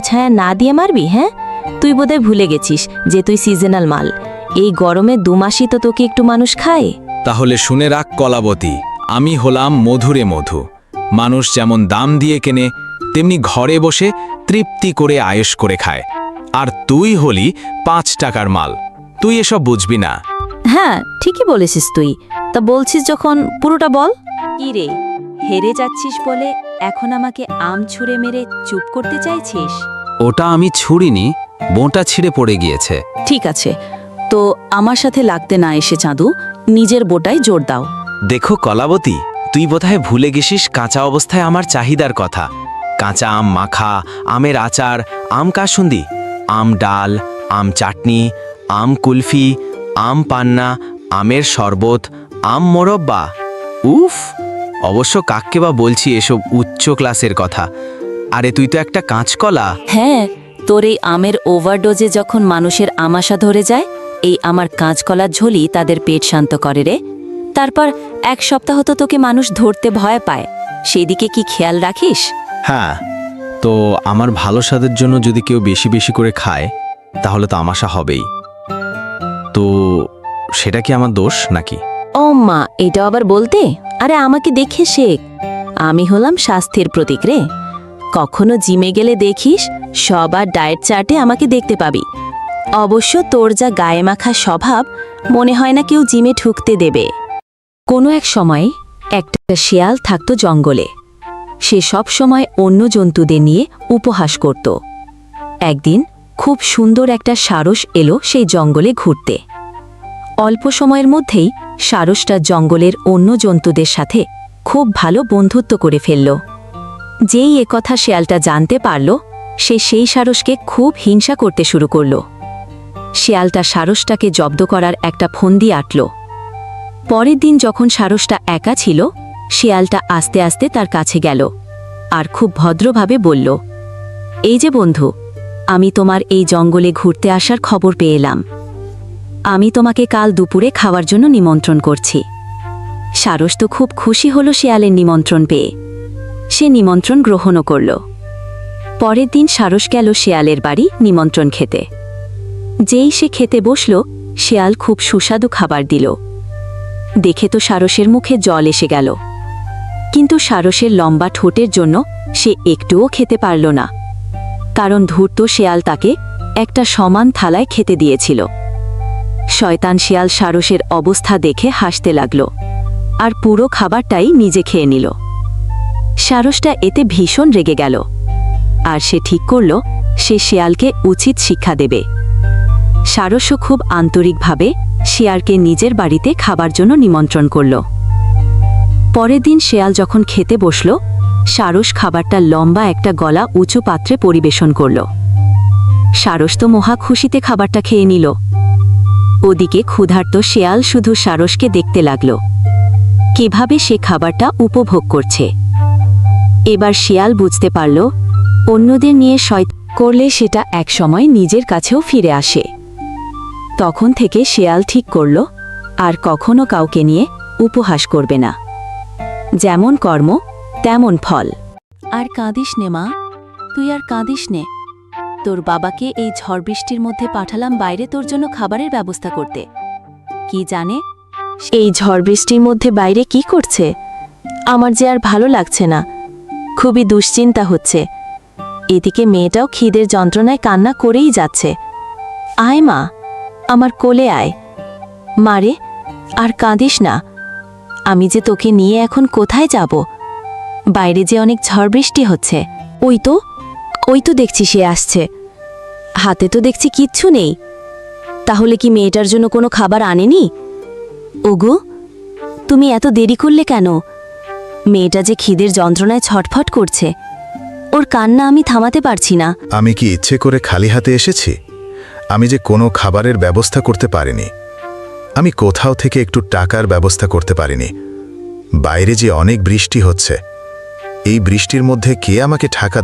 ছায়া না দিয়ে মারবি হ্যাঁ? তুই বোধহয় ভুলে গেছিস যে তুই সিজনাল মাল। এই গরমে দু মাসই তো তোকে একটু মানুষ খায়। তাহলে শুনে রাখ কলাবতী আমি হলাম মধুরে মধু। মানুষ যেমন দাম দিয়ে কেনে তেমনি ঘরে বসে তৃপ্তি করে আয়েশ করে খায়। আর তুই হলি পাঁচ টাকার মাল। তুই এসব বুঝবি না। হ্যাঁ ঠিকই বলেছিস তুই। তা বলছিস যখন পুরোটা বল। কি রে হেরে যাচ্ছিস বলে এখন আমাকে আম ছুঁড়ে মেরে চুপ করতে চাইছিস? ওটা আমি ছুড়িনি বোঁটা ছিঁড়ে পড়ে গিয়েছে। ঠিক আছে তো আমার সাথে লাগতে না এসে চাঁদু নিজের বোটায় জোর দাও। দেখো কলাবতী তুই বোধহয় ভুলে গেছিস কাঁচা অবস্থায় আমার চাহিদার কথা। কাঁচা আম মাখা আমের আচার আম কাসুন্দি আম ডাল আম চাটনি আম কুলফি আম পান্না আমের শরবত আম মোরব্বা। উফ! অবশ্য কাককে বা বলছি এসব উচ্চ ক্লাসের কথা। আরে তুই তো একটা কাঁচকলা। হ্যাঁ তোর এই আমের ওভারডোজে যখন মানুষের আমাশা ধরে যায় এই আমার কাঁচকলার ঝোলি তাদের পেট শান্ত করে রে। তারপর এক সপ্তাহ তো তোকে মানুষ ধরতে ভয় পায়। সেই দিকে কি খেয়াল রাখিস? হ্যাঁ তো আমার ভালো স্বাদের জন্য যদি কেউ বেশি বেশি করে খায় তাহলে তো আমাশা হবেই। তো সেটা কি আমার দোষ নাকি? ও মা এটা আবার বলতে? আরে আমাকে দেখে শেখ। আমি হলাম স্বাস্থ্যের প্রতীক রে। কখনো জিমে গেলে দেখিস, সবার ডায়েট চার্টে আমাকে দেখতে পাবি। অবশ্য তোর যা গায়ে মাখা স্বভাব, মনে হয় না কেউ জিমে ঢুকতে দেবে। কোনো এক সময় একটা শিয়াল থাকত জঙ্গলে। সে সব সময় অন্য জন্তুদের নিয়ে উপহাস করত। একদিন খুব সুন্দর একটা সারস এলো সেই জঙ্গলে ঘুরতে। অল্প সময়ের মধ্যেই সারসটা জঙ্গলের অন্য জন্তুদের সাথে খুব ভালো বন্ধুত্ব করে ফেলল। যেই একথা শেয়ালটা জানতে পারল, সে সেই সারসকে খুব হিংসা করতে শুরু করল। শেয়ালটা সারসটাকে জব্দ করার একটা ফন্দি আটল। পরের দিন যখন সারসটা একা ছিল, শিয়ালটা আস্তে আস্তে তার কাছে গেল আর খুব ভদ্রভাবে বলল, এই যে বন্ধু, আমি তোমার এই জঙ্গলে ঘুরতে আসার খবর পেয়ে এলাম। আমি তোমাকে কাল দুপুরে খাওয়ার জন্য নিমন্ত্রণ করছি। সারস তো খুব খুশি হলো শেয়ালের নিমন্ত্রণ পেয়ে। সে নিমন্ত্রণ গ্রহণও করল। পরের দিন সারস গেল শেয়ালের বাড়ি নিমন্ত্রণ খেতে। যেই সে খেতে বসল, শেয়াল খুব সুস্বাদু খাবার দিল। দেখে তো সারসের মুখে জল এসে গেল। কিন্তু সারসের লম্বা ঠোঁটের জন্য সে একটুও খেতে পারল না। কারণ ধূর্ত শেয়াল তাকে একটা সমান থালায় খেতে দিয়েছিল। শয়তান শিয়াল সারসের অবস্থা দেখে হাসতে লাগল। আর পুরো খাবারটাই নিজে খেয়ে নিল। সারসটা এতে ভীষণ রেগে গেল। আর সে ঠিক করল, সে শিয়ালকে উচিত শিক্ষা দেবে। সারসও খুব আন্তরিকভাবে শিয়ালকে নিজের বাড়িতে খাবার জন্য নিমন্ত্রণ করল। পরের দিন শেয়াল যখন খেতে বসল, সারস খাবারটা লম্বা একটা গলা উঁচু পাত্রে পরিবেশন করল। সারস তো মহা খুশিতে খাবারটা খেয়ে নিল। ওদিকে ক্ষুধার্ত শেয়াল শুধু সারসকে দেখতে লাগল। কীভাবে সে খাবারটা উপভোগ করছে। এবার শিয়াল বুঝতে পারল, অন্যদের নিয়ে শয় করলে সেটা একসময় নিজের কাছেও ফিরে আসে। তখন থেকে শেয়াল ঠিক করল, আর কখনো কাউকে নিয়ে উপহাস করবে না। যেমন কর্ম, তেমন ফল। আর কাঁদিস নে মা, তুই আর কাঁদিস নে। তোর বাবাকে এই ঝড় বৃষ্টির মধ্যে পাঠালাম বাইরে তোর জন্য খাবারের ব্যবস্থা করতে। কি জানে? এই ঝড় বৃষ্টির মধ্যে বাইরে কি করছে? আমার যে আর ভালো লাগছে না। খুবই দুশ্চিন্তা হচ্ছে। এদিকে মেয়েটাও খিদের যন্ত্রণায় কান্না করেই যাচ্ছে। আয় মা, আমার কোলে আয়। মারে আর কাঁদিস না। আমি যে তোকে নিয়ে এখন কোথায় যাব? বাইরে যে অনেক ঝড় বৃষ্টি হচ্ছে। ওই তো। ওই তো দেখছি সে আসছে। হাতে তো দেখছি কিচ্ছু নেই। তাহলে কি মেয়েটার জন্য কোনো খাবার আনেনি? ওগো, তুমি এত দেরি করলে কেন? মেয়েটা যে খিদের যন্ত্রণায় ছটফট করছে। ওর কান্না আমি থামাতে পারছি না। আমি কি ইচ্ছে করে খালি হাতে এসেছি? আমি যে কোনো খাবারের ব্যবস্থা করতে পারিনি। আমি কোথাও থেকে একটু টাকার ব্যবস্থা করতে পারিনি। বাইরে যে অনেক বৃষ্টি হচ্ছে। এই বৃষ্টির মধ্যে কে আমাকে ঠাকা